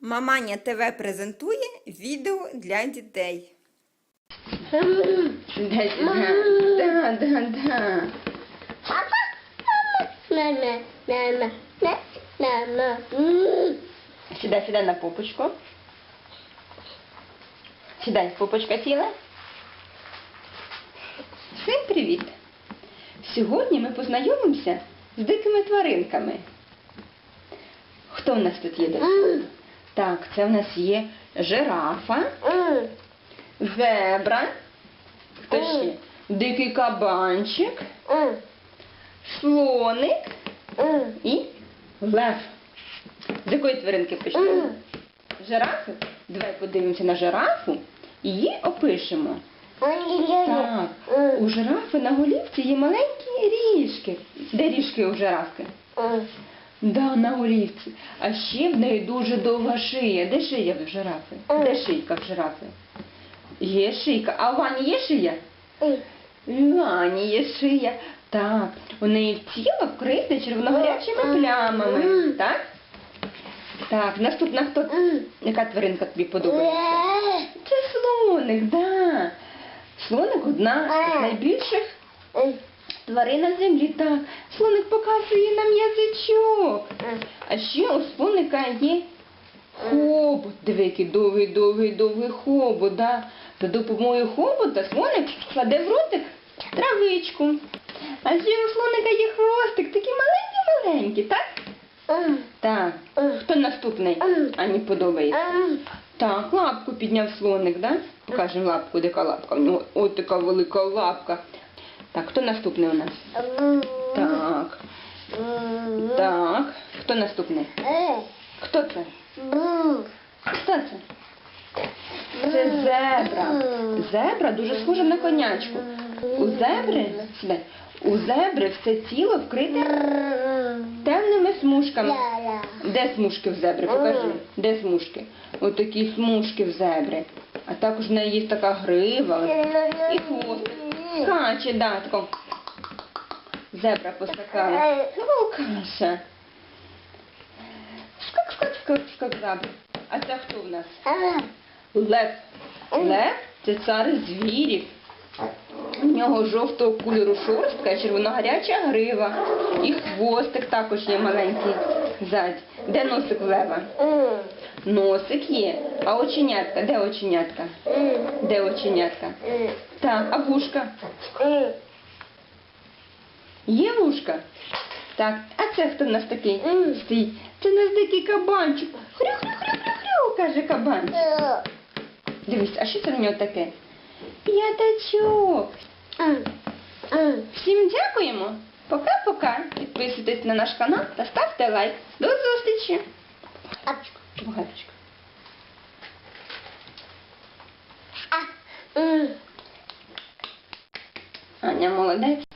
Маманя ТВ презентує відео для дітей. Сідай, сідай на попочку. Сідай, попочка сіла. Всім привіт! Сьогодні ми познайомимося з дикими тваринками. Хто в нас тут є? Так, це в нас є жирафа, зебра, хто ще? Дикий кабанчик, слоник і лев. З якої тваринки почнемо? Жирафи? Давай подивимося на жирафу і її опишемо. Так, у жирафи на голівці є маленькі ріжки. Де ріжки у жирафки? Да, на голівці. А ще в неї дуже довга шия. Де шия в жирафи? Де шийка в жирафи? Є шийка. А у Вані є шия? М. У Вані є шия. Так, у неї тіло вкрите червоногарячими плямами. Так? Так, наступна хто? Яка тваринка тобі подобається? Е. Це слоник, да. Слоник одна з найбільших М. тварин на землі. Так, слоник показує нам язичок. А ще у слоника є хобот. Диви, який довгий, довгий, довгий хобот. Да? За допомогою хобота слоник кладе в ротик травичку. А ще у слоника є хвостик, такий маленький-маленький, так? Так. Хто наступний? Ані подобається. Так, лапку підняв слоник, да? Покажемо лапку, яка лапка. В нього ось така велика лапка. Так, хто наступний у нас? Так, так. Хто наступний? Хто це? Хто це? Це зебра. Зебра дуже схожа на конячку. У зебри, у зебри все тіло вкрите темними смужками. Де смужки в зебри? Покажи. Де смужки? Ось такі смужки в зебри. А також в неї є така грива. І хвост. Скаче, да, тако. Зебра поскакала. Ну, каша. Скак, скак, скак, скак, зебра. А це хто в нас? Лев. Лев це цар звірів. У нього жовтого кольору шорстка, червоногаряча грива. І хвостик також є маленький ззаді. Де носик в лева? Носик є. А оченятка? Де оченятка? Де оченятка? Так, а вушка? Є вушка? Так, а це хто в нас такий? М. Стій. Це наш дикий кабанчик. Хрю-хрю-хрю-хрю, каже кабанчик. Е. Дивись, а що це в нього таке? П'ятачок. Всім дякуємо. Пока-пока. Підписуйтесь на наш канал та ставте лайк. До зустрічі. Апчик. Багаточка. Аня молодець.